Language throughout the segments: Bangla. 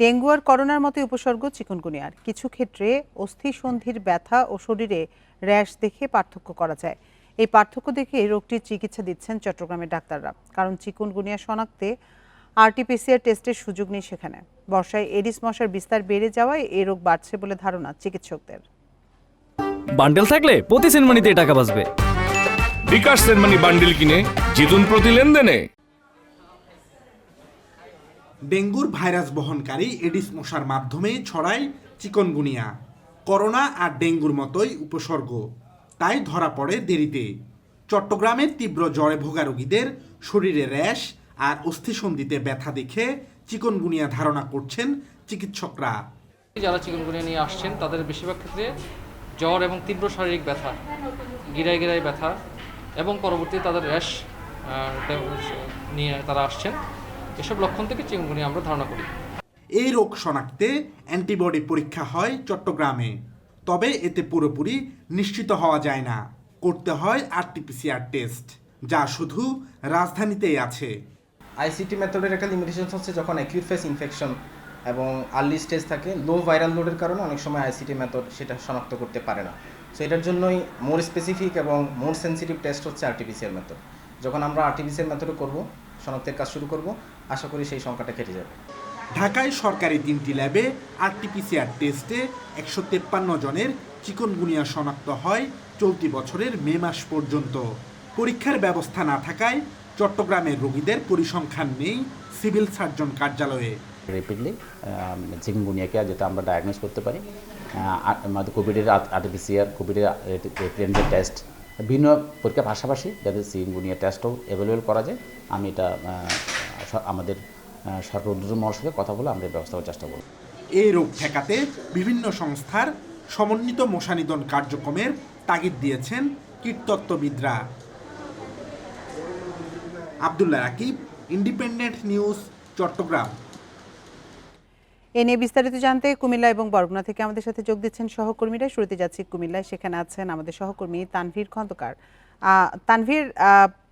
ডেঙ্গু আর করোনার মতো উপসর্গ চিকুনগুনিয়ার। কিছু ক্ষেত্রে অস্থি সন্ধির ব্যথা ও শরীরে র্যাশ দেখে পার্থক্য করা যায়। এই পার্থক্য দেখে রোগটির চিকিৎসা দিচ্ছেন চট্টগ্রামের ডাক্তাররা। কারণ চিকুনগুনিয়া শনাক্তে আরটিপিসিআর টেস্টের সুযোগ নেই সেখানে। বর্ষায় এডিস মশার বিস্তার বেড়ে যাওয়ায় এই রোগ বাড়ছে বলে ধারণা চিকিৎসকদের। বান্ডেল থাকলে প্রতি সেনমানিতে টাকা বাঁচবে। বিকাশ সেনমানি বান্ডেল কিনে জিতুন প্রতি লেনদেনে। ডেঙ্গুর ভাইরাস বহনকারী এডিস মশার মাধ্যমে ছড়ায় চিকনগুনিয়া। করোনা আর ডেঙ্গুর মতোই উপসর্গ। তাই ধরা পড়ে দেরিতে। চট্টগ্রামের তীব্র জ্বরে ভোগা রোগীদের শরীরে র্যাশ আর অস্থিসন্ধিতে ব্যথা দেখে চিকনগুনিয়া ধারণা করছেন চিকিৎসকরা। যারা চিকনগুনিয়া নিয়ে আসছেন, তাদের বেশিরভাগ ক্ষেত্রে জ্বর এবং তীব্র শারীরিক ব্যথা, গিরায় গিরায় ব্যথা এবং পরবর্তীতে তাদের র্যাশ নিয়ে তারা আসছেন। এসব লক্ষণ থেকে চিকনগুনিয়া আমরা ধারণা করি। এই রোগ শনাক্তে অ্যান্টিবডি পরীক্ষা হয় চট্টগ্রামে। তবে এতে পুরোপুরি নিশ্চিত হওয়া যায় না। করতে হয় আরটিপিসিআর টেস্ট যা শুধু রাজধানীতেই আছে। আইসিটি মেথডের একটা লিমিটেশন হচ্ছে যখন অ্যাকিউট ফেস ইনফেকশন এবং আর্লি স্টেজ থাকে লো ভাইরাল লোডের কারণে অনেক সময় আইসিটি মেথড সেটা শনাক্ত করতে পারে না। সো এটার জন্যই মোর স্পেসিফিক এবং মোর সেন্সিটিভ টেস্ট হচ্ছে আরটিপিসিআর মেথড যখন আমরা আরটিপিসিআর মেথডে করব শনাক্তের কাজ শুরু করব। আশা করি সেই সংখ্যাটা কেটে যাবে। ঢাকায় সরকারি তিনটি ল্যাবে আরটিপিসিআর টেস্টে একশো তেপ্পান্ন জনের চিকনগুনিয়া শনাক্ত হয় চলতি বছরের মে মাস পর্যন্ত। পরীক্ষার ব্যবস্থা না থাকায় চট্টগ্রামের রোগীদের পরিসংখ্যান নেই সিভিল সার্জন কার্যালয়ে। রেপিডলি চিকুনগুনিয়াকে যাতে আমরা ডায়াগনোস করতে পারি। কোভিডের আরটিপিসিআর কোভিডের টেস্ট ভিন্ন পরীক্ষার পাশাপাশি যাতে চিকুনগুনিয়া টেস্টও অ্যাভেলেবেল করা যায়, আমি এটা আমাদের সরকার উদ্যোগ সাথে কথা বলে আমরা ব্যবস্থা করার চেষ্টা করব। এই রোগ ঠেকাতে বিভিন্ন সংস্থার সমন্বিত মশানিধন কার্যক্রমের তাগিদ দিয়েছেন কীটতত্ত্ববিদরা। Abdullah Rakib Independent News Chittagong. এ নিয়ে বিস্তারিত জানতে কুমিল্লা এবং বরগুনা থেকে আমাদের সাথে যোগ দিচ্ছেন সহকর্মীরা। শুরুতে যাচ্ছি কুমিল্লায়। সেখানে আছেন আমাদের সহকর্মী তানভীর খন্দকার। তানভীর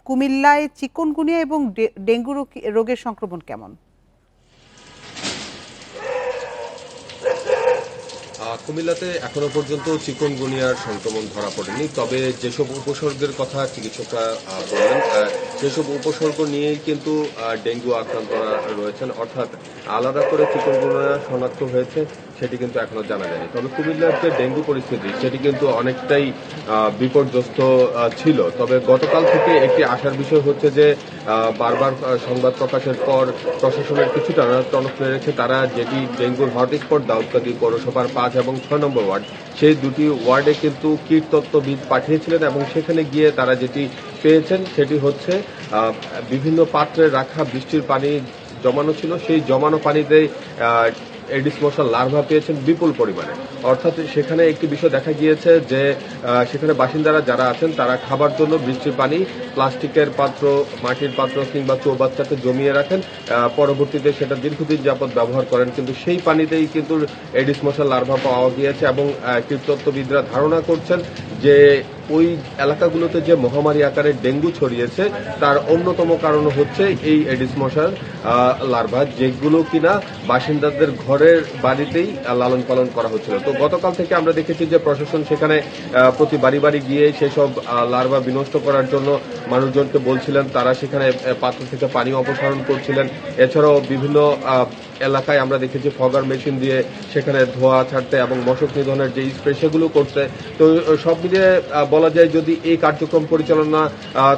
কুমিল্লায় চিকনগুনিয়া এবং ডেঙ্গু রোগ- রোগের সংক্রমণ কেমন? কুমিল্লাতে এখনও পর্যন্ত চিকনগুনিয়ার সংক্রমণ ধরা পড়েনি। তবে যেসব উপসর্গের কথা চিকিৎসকরা আহ, সেসব উপসর্গ নিয়েই কিন্তু ডেঙ্গু আক্রান্তরা রয়েছেন। অর্থাৎ আলাদা করে চিকনগুনিয়া শনাক্ত হয়েছে সেটি কিন্তু এখনও জানা যায়নি। তবে কুমিল্লার যে ডেঙ্গু পরিস্থিতি সেটি কিন্তু অনেকটাই বিপর্যস্ত ছিল। তবে গতকাল থেকে একটি আশার বিষয় হচ্ছে যে বারবার সংবাদ প্রকাশের পর প্রশাসনের কিছুটা টনক রেখে তারা যেটি ডেঙ্গুর হটস্পট দাউদকান্দি পৌরসভার পাঁচ এবং ছয় নম্বর ওয়ার্ড। সেই দুটি ওয়ার্ডে কিন্তু কীটতত্ত্ববিদ পাঠিয়েছিলেন এবং সেখানে গিয়ে তারা যেটি পেয়েছেন সেটি হচ্ছে বিভিন্ন পাত্রে রাখা বৃষ্টির পানি জমানো ছিল। সেই জমানো পানিতে এডিস মশার লার্ভা পেয়েছেন বিপুল পরিমাণে। অর্থাৎ সেখানে একটি বিষয় দেখা গিয়েছে যে সেখানে বাসিন্দারা যারা আছেন, তারা খাবার জন্য বৃষ্টির পানি, প্লাস্টিকের পাত্র, মাটির পাত্র কিংবা চৌবাচ্চাতে জমিয়ে রাখেন। পরবর্তীতে সেটা দীর্ঘদিন যাবত ব্যবহার করেন, কিন্তু সেই পানিতেই কিন্তু এডিস মশার লার্ভা পাওয়া গিয়েছে এবং কীটতত্ত্ববিদরা ধারণা করছেন যে ওই এলাকাগুলোতে যে মহামারী আকারে ডেঙ্গু ছড়িয়েছে, তার অন্যতম কারণ হচ্ছে এই এডিস মশার লার্ভা, যেগুলো কিনা বাসিন্দাদের ঘরের বাড়িতেই লালন পালন করা হচ্ছিল। তো গতকাল থেকে আমরা দেখেছি যে প্রশাসন সেখানে প্রতি বাড়ি বাড়ি গিয়ে সেসব লার্ভা বিনষ্ট করার জন্য মানুষজনকে বলছিলেন, তারা সেখানে পাত্র থেকে পানি অপসারণ করছিলেন। এছাড়াও বিভিন্ন এলাকায় আমরা দেখেছি ফগার মেশিন দিয়ে সেখানে ধোয়া ছাড়তে এবং মশক নিধনের যে স্প্রে সেগুলো করতে তো সব মিলিয়ে বলা যায় যদি এই কার্যক্রম পরিচালনা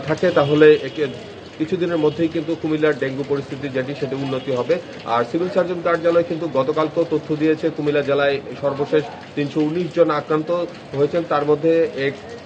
থাকে তাহলে একে- কিছুদিনের মধ্যেই কিন্তু কুমিল্লার ডেঙ্গু পরিস্থিতি যেটি সেটি উন্নতি হবে। আর সিভিল সার্জন কার্যালয় কিন্তু গতকালকেও তথ্য দিয়েছে, কুমিল্লা জেলায় সর্বশেষ তিনশো উনিশ জন আক্রান্ত হয়েছেন। তার মধ্যে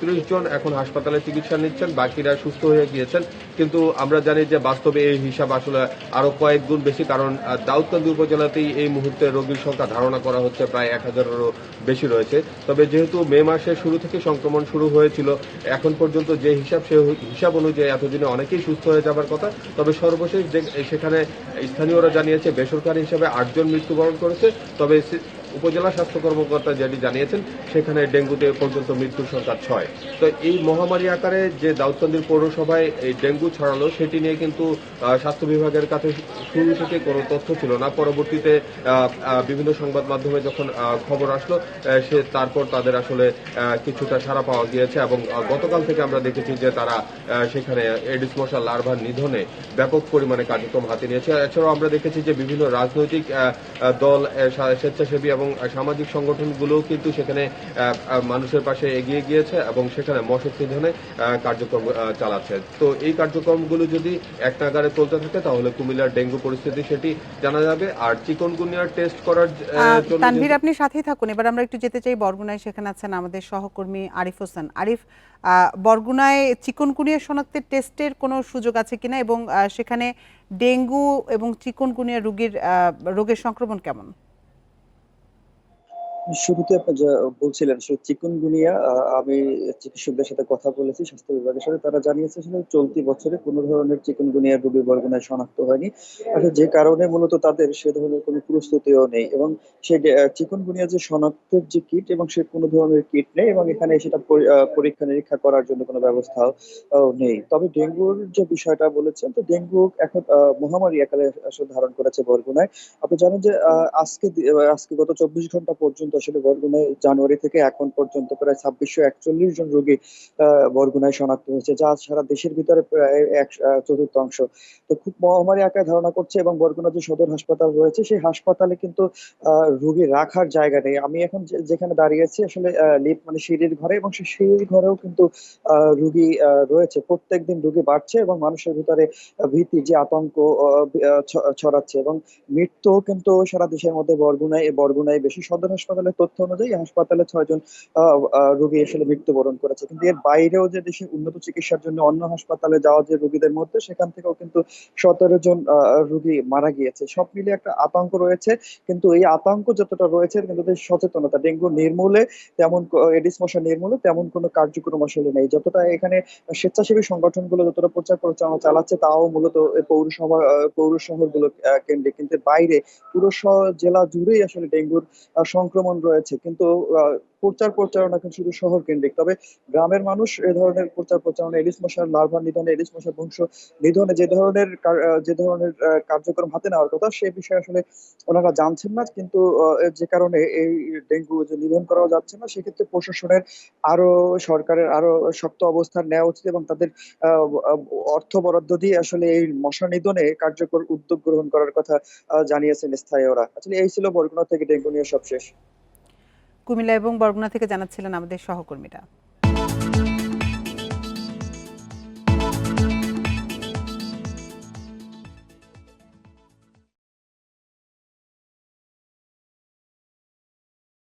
একত্রিশ জন এখন হাসপাতালে চিকিৎসা নিচ্ছেন, বাকিরা সুস্থ হয়ে গিয়েছেন। কিন্তু আমরা জানি যে বাস্তবে এই হিসাব আসলে আরও কয়েক গুণ বেশি, কারণ দাউদকান্দি উপজেলাতেই এই মুহূর্তে রোগীর সংখ্যা ধারণা করা হচ্ছে প্রায় এক হাজারেরও বেশি রয়েছে। তবে যেহেতু মে মাসের শুরু থেকে সংক্রমণ শুরু হয়েছিল, এখন পর্যন্ত যে হিসাব সে হিসাব অনুযায়ী এতদিনে অনেকেই সুস্থ হয়ে যাবার কথা। তবে সর্বশেষ সেখানে স্থানীয়রা জানিয়েছে, বেসরকারি হিসাবে আটজন মৃত্যুবরণ করেছে। তবে উপজেলা স্বাস্থ্য কর্মকর্তা যেটি জানিয়েছেন, সেখানে ডেঙ্গুতে পর্যন্ত মৃত্যুর সংখ্যা ছয়। তো এই মহামারী আকারে যে দাউদকান্দির পৌরসভায় এই ডেঙ্গু ছড়ালো, সেটি নিয়ে কিন্তু স্বাস্থ্য বিভাগের কাছে শুরু থেকে কোনো তথ্য ছিল না। পরবর্তীতে বিভিন্ন সংবাদ মাধ্যমে যখন খবর আসলো সে তারপর তাদের আসলে কিছুটা সাড়া পাওয়া গিয়েছে এবং গতকাল থেকে আমরা দেখেছি যে তারা সেখানে এডিস মশা লার্ভার নিধনে ব্যাপক পরিমাণে কার্যক্রম হাতে নিয়েছে। এছাড়াও আমরা দেখেছি যে বিভিন্ন রাজনৈতিক দল স্বেচ্ছাসেবী এবং আহ, সামাজিক সংগঠনগুলোও কিন্তু সেখানে মানুষের পাশে এগিয়ে গিয়েছে এবং সেখানে মশক নিধনে কার্যক্রম চালাচ্ছে। তো এই কার্যক্রমগুলো যদি এক নাগারে চলতে থাকে তাহলে কুমিল্লার ডেঙ্গু পরিস্থিতি সেটি জানা যাবে। আর চিকনগুনিয়ার টেস্ট করার জন্য তানভীর আপনি সাথেই থাকুন। এবার আমরা একটু যেতে চাই বরগুনায়। সেখানে আছেন আমাদের সহকর্মী আরিফ হোসেন। আরিফ বরগুনায় চিকনগুনিয়া শনাক্তের টেস্টের কোনো সুযোগ আছে কিনা? এবং সেখানে ডেঙ্গু এবং চিকনগুনিয়া রোগীর রোগের সংক্রমণ কেমন? শুরুতে আপনি যা বলছিলেন চিকুনগুনিয়া আমি চিকিৎসকদের সাথে কথা বলেছি, স্বাস্থ্য বিভাগের সাথে, তারা জানিয়েছে চলতি বছরে কোনো ধরনের চিকুনগুনিয়া রোগী বরগুনায় শনাক্ত হয়নি। আসলে যে কারণে মূলত তাদের সে ধরনের কোনো প্রস্তুতিও নেই এবং সেই চিকুনগুনিয়া যে শনাক্তের যে কিট এবং সে কোনো ধরনের কিট নেই এবং এখানে সেটা পরি- পরীক্ষা নিরীক্ষা করার জন্য কোনো ব্যবস্থাও নেই। তবে ডেঙ্গুর যে বিষয়টা বলেছেন, তো ডেঙ্গু এখন মহামারী আকারে আসলে ধারণ করেছে বরগুনায়। আপনি জানেন যে আজকে আজকে গত চব্বিশ ঘণ্টা পর্যন্ত আসলে বরগুনায় জানুয়ারি থেকে এখন পর্যন্ত প্রায় ছাব্বিশশো একচল্লিশ জন রোগী বরগুনায় শনাক্ত হয়েছে, যা সারা দেশের ভিতরে প্রায় এক চতুর্থাংশ তো খুব মহামারী আকারে ধারণা করছে এবং বরগুনা যে সদর হাসপাতাল রয়েছে, সেই হাসপাতালে কিন্তু রোগী রাখার জায়গা নেই। আমি এখন যেখানে দাঁড়িয়ে আছি, আসলে লিফট মানে সিঁড়ির ঘরে এবং সেই সিঁড়ির ঘরেও কিন্তু রোগী রয়েছে। প্রত্যেকদিন রোগী বাড়ছে এবং মানুষের ভিতরে ভীতি, যে আতঙ্ক ছড়াচ্ছে এবং মৃত্যু কিন্তু সারা দেশের মধ্যে বরগুনায় বরগুনায় বেশি। সদর হাসপাতালের তথ্য অনুযায়ী হাসপাতালে ছয়জন রোগী আসলে মৃত্যুবরণ করেছে। কিন্তু এর বাইরেও যে দেশে উন্নত চিকিৎসার জন্য অন্য হাসপাতালে যাওয়া যে রোগীদের মধ্যে সেখান থেকেও কিন্তু সতেরো জন রোগী মারা গিয়েছে। সব মিলিয়ে একটা আতঙ্ক রয়েছে। কিন্তু এই আতঙ্ক যতটা রয়েছে কিন্তু সচেতনতা ডেঙ্গু নির্মূলে তেমন এডিস মশা নির্মূলে তেমন কোনো কার্যক্রম আসলে নেই। যতটা এখানে স্বেচ্ছাসেবী সংগঠনগুলো যতটা প্রচার প্রচারণা চালাচ্ছে তাও মূলত পৌরসভা পৌর শহরগুলো কেন্দ্রে কিন্তু বাইরে পুরো জেলা জুড়েই আসলে ডেঙ্গুর আহ, সংক্রমণ রয়েছে, কিন্তু প্রচার প্রচারণা কিন্তু শুধু শহর কেন্দ্রিক। তবে গ্রামের মানুষ এ ধরনের প্রচার প্রচারণা এডিস মশার লার্ভা নিধনে এডিস মশার বংশ নিধনে যে ধরনের যে ধরনের কার্যক্রম হাতে নেওয়ার কথা, সে বিষয়ে আসলে ওনারা জানছেন না, কিন্তু যে কারণে এই ডেঙ্গু যে নিধন করা যাচ্ছে না, সেক্ষেত্রে প্রশাসনের আরও, সরকারের আরও শক্ত অবস্থান নেওয়া উচিত এবং তাদের অর্থ বরাদ্দ দিয়ে আসলে এই মশা নিধনে কার্যকর উদ্যোগ গ্রহণ করার কথা জানিয়েছেন স্থানীয়রা। আসলে এই ছিল বরগুনা থেকে ডেঙ্গু নিয়ে সবশেষ। কুমিল্লা এবং বরগুনা থেকে জানাচ্ছিলেন আমাদের সহকর্মীরা।